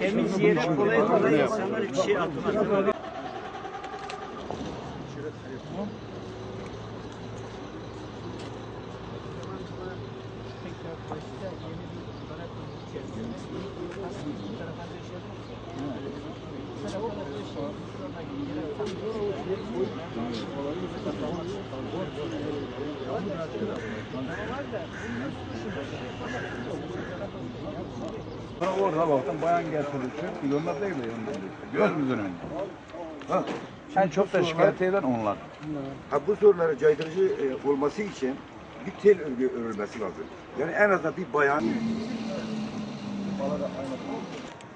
Temiz yere kolay kolay insanlar bir şey atmaz. Sonra orada baktım bayan getirdi yollar değil de yollar. Gözümüzün önünde. Ha. En çok da şikayet eden onlar. Ha, bu sorunların caydırıcı e, olması için bir tel örgü örülmesi lazım. Yani en azından bir bayan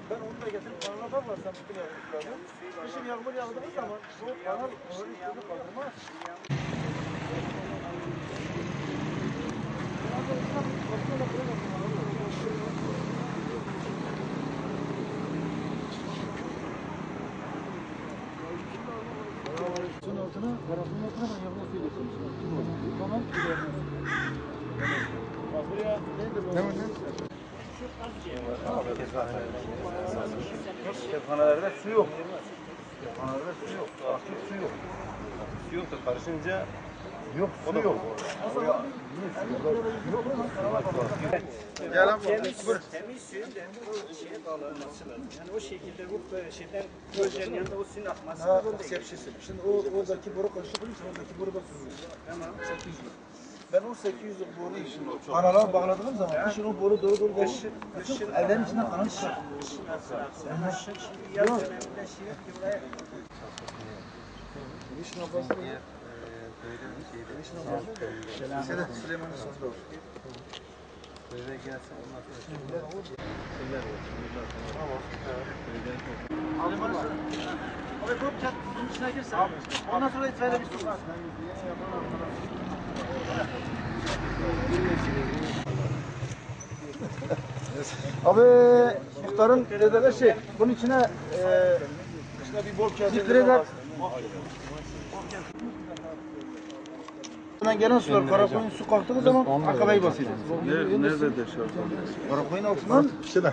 Ben onu da getirip kanala bütün yağmurları. Kışın yağmur yağdığı zaman bu kanal onun üstünü kaldırmaz. Şunun altına, garajın altına ben suyu getirmişim. Tamam? Tamam, Kefhanelerde su yok. Kefhanelerde su yok. Aktif su yok. Su yok da karışınca Yok su yok. Temiz, temiz suyun da bu şeye bağlanması lazım. Yani o şekilde bu böyle şeyden gözlerin yanında o suyun akması Ha, lazım. Şimdi o oradaki boru karışıklığı için oradaki boru da sızıyor. Tamam. 800. Ben o 800'lük boruyu şimdi kanala bağladığım zaman kışın o boru doğru doğru kışın, kışın evlerin içinden kanal çıkar. Şimdi yaz döneminde şey yok Sedat Süleyman'ın kat bunun içine girse. Ondan sonra itfaiye bir su var. Abi muhtarın dedeler şey, bunun içine e, bir bol kase filtreler. Buradan gelen sular karakoyun su kalktığı zaman akabeyi basıyor. Nerede deşarj Karakoyun altından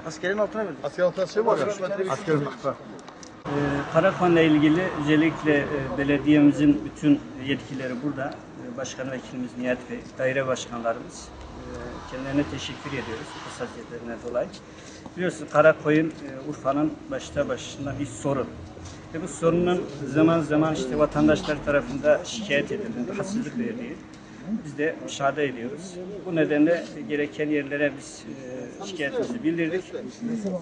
askerin altına verdik. asker altına şey var ya. Asker Ee, Karakon'la ilgili özellikle e, belediyemizin bütün yetkileri burada. Ee, Başkan Vekilimiz Nihat Bey, daire başkanlarımız. E, Kendilerine teşekkür ediyoruz bu hassasiyetlerine dolayı. Biliyorsunuz Karakoyun e, Urfa'nın başta başına bir sorun. Ve bu sorunun zaman zaman işte vatandaşlar tarafında şikayet edildiği, rahatsızlık verdiği biz de müşahede ediyoruz. Bu nedenle gereken yerlere biz e, şikayetimizi bildirdik.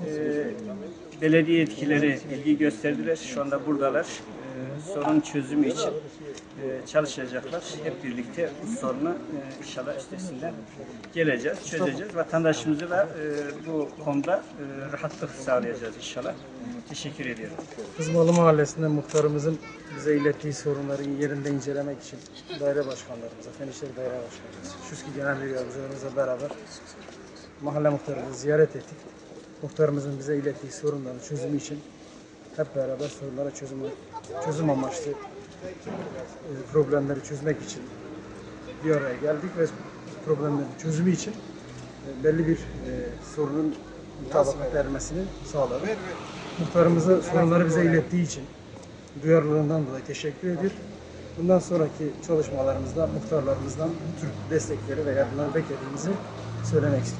E, belediye yetkileri ilgi gösterdiler. Şu anda buradalar. E, sorun çözümü için e, çalışacaklar. Hep birlikte bu sorunu e, inşallah üstesinden geleceğiz, çözeceğiz. Vatandaşımıza da e, bu konuda e, rahatlık sağlayacağız inşallah. Teşekkür ediyorum. Kızmalı Mahallesi'nde muhtarımızın bize ilettiği sorunları yerinde incelemek için daire başkanlarımıza, Fen Daire Başkanımız, Şuski Genel Müdür Yardımcılarımızla beraber mahalle muhtarımızı ziyaret ettik. Muhtarımızın bize ilettiği sorunların çözümü için hep beraber sorunlara çözüm, çözüm amaçlı e, problemleri çözmek için bir araya geldik ve problemlerin çözümü için e, belli bir e, sorunun mutabakat ermesini sağladık. Muhtarımıza sorunları bize ilettiği için duyarlılığından dolayı teşekkür ediyor. Bundan sonraki çalışmalarımızda muhtarlarımızdan bu tür destekleri ve yardımları beklediğimizi söylemek istiyorum.